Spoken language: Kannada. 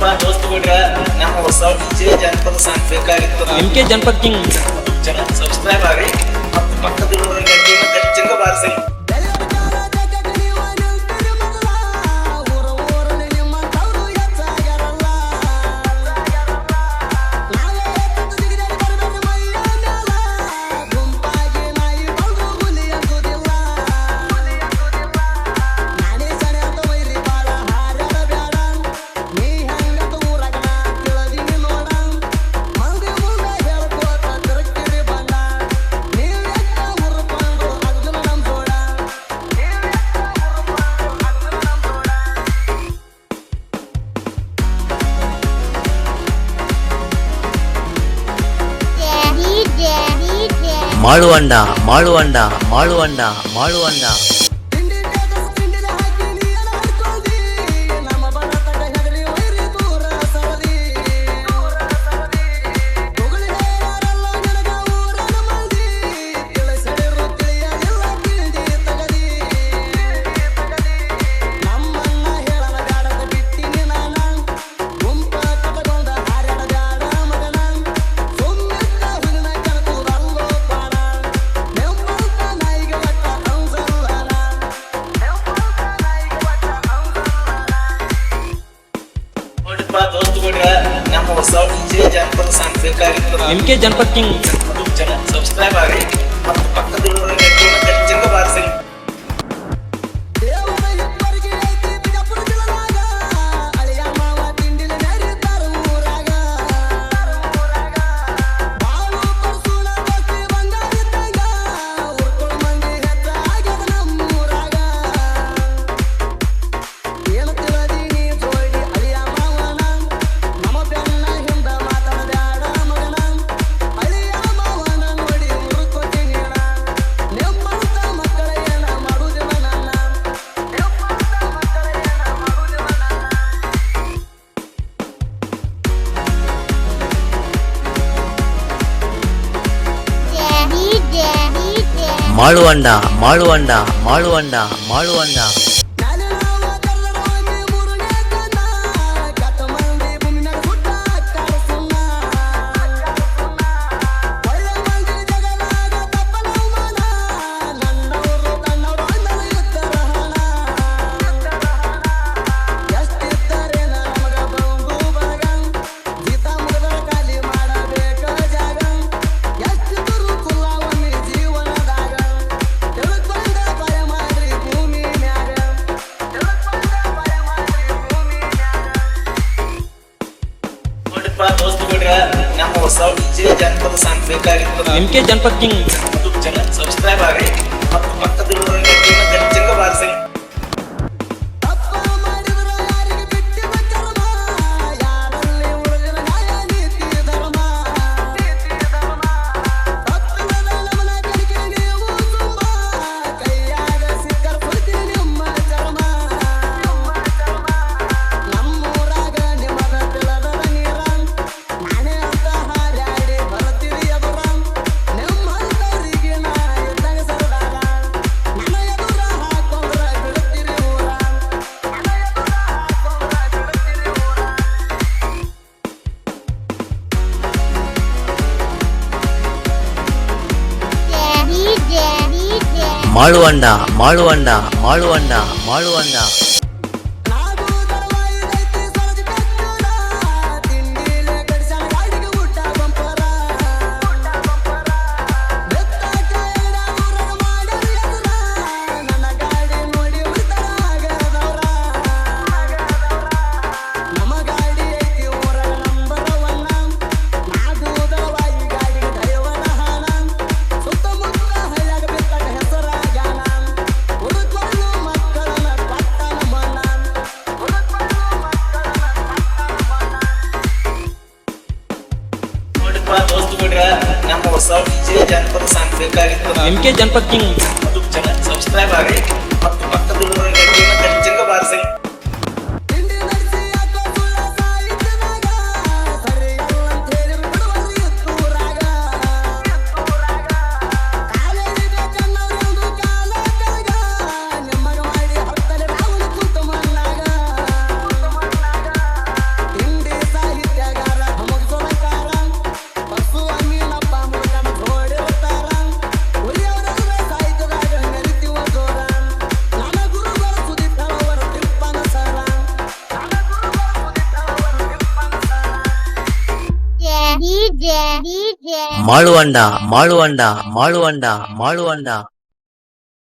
ನಮ್ಮ ದೋಸ್ತುಗಳ ನಮ್ಮ ಸೌತ್ ಜನಪದ ಸಾಂಗ್ ಬೇಕಾಗಿತ್ತು ಎಂ ಕೆ ಜನಪದ ಕಿಂಗ್ ಸಬ್ಸ್ಕ್ರೈಬ್ ಆಗ್ರಿ ಮತ್ತು ಪಕ್ಕದ ಗಂಟೆ ಮತ್ತೆ ಚಂಗ ಬಾರಿಸಿ. ಮಾಳುವಂಡ ಮಾಳುವಂಡ ಮಾಳುವಂಡ ಮಾಳುವಂಡ ನಮ್ಮ ಹೊಸ ಡಿಜೆ ಜಾನಪದ ಸಾಂಗ್ ಬೇಕಾಗಿತ್ತು ಎಂ ಕೆ ಜನಪದ್ ಕಿಂಗ್ ಜನ ಸಬ್ಸ್ಕ್ರೈಬ್ ಮಾಳುವಂಡ ಮಾಳುವಂಡ ಮಾಳುವಂಡ ಮಾಳುವಂಡ ನಮ್ಮ ಜನಪದ ಸಾಂಗ್ ಬೇಕಾಗಿತ್ತು ಎಂ ಕೆ ಜನಪದ್ ಕಿಂಗ್. ಸಬ್ಸ್ಕ್ರೈಬ್ ಆಗಿ ಮಾಳುವಂಡ ಮಾಳುವಂಡ ಮಾಳುವಂಡ ಮಾಳುವಂಡ ನಮ್ಮ ಹೊಸ ಡಿಜೆ ಜಾನಪದ ಸಾಂಗ್ ಬೇಕಾಗಿತ್ತು. ಎಂ ಕೆ ಜನಪದ್ ಕಿಂಗ್. ಸಬ್ಸ್ಕ್ರೈಬ್ ಆಗಿ ಮತ್ತು ಪಕ್ಕದಲ್ಲಿರುವ மாளுவாண்டா மாளுவாண்டா மாளுவாண்டா மாளுவாண்டா மாளுவாண்டா.